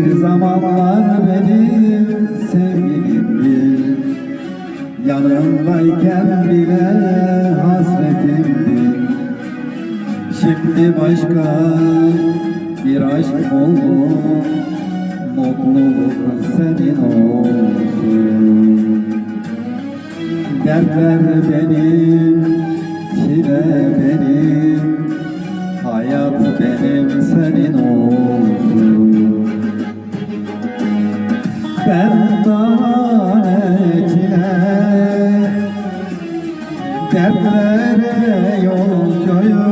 zamanlar benim sevgilimdi. Yanımdayken bile hasretimdi. Şimdi başka bir aşk oldu. Mutluluk senin olsun. Dertler benim, Dertlere yolcuyum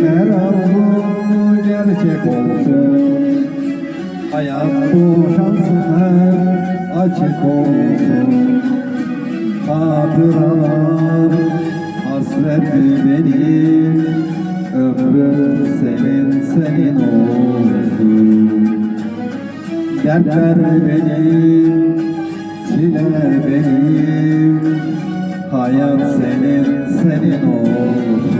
Dilerim her arzum gerçek olsun Hayat bu şansına açık olsun Hatıralar hasreti benim Ömrüm senin senin olsun. Dertler benim, çile benim Hayat senin senin olsun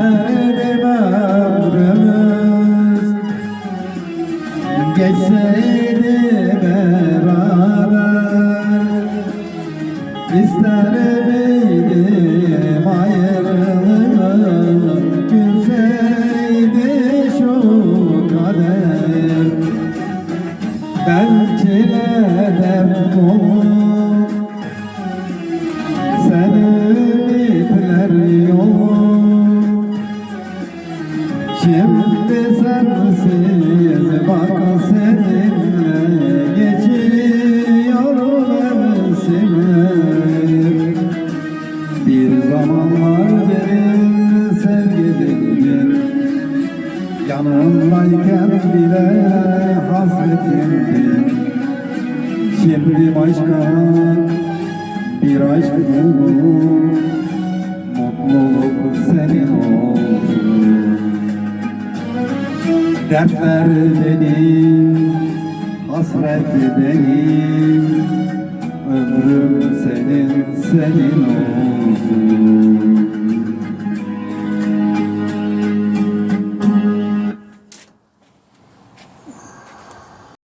İsterim ömrümüz Geçseydi beraber İsterim ayrılığı Gülseydi şu kader. Ben çile dert dolu Şimdi sensiz bak seninle geçiyor mevsimler Bir zamanlar benim. Sevgilimdin Yanımdayken bile hasretimdin Şimdi başka bir aşk buldum Dertler benim, hasret benim. Ömrüm senin, senin olsun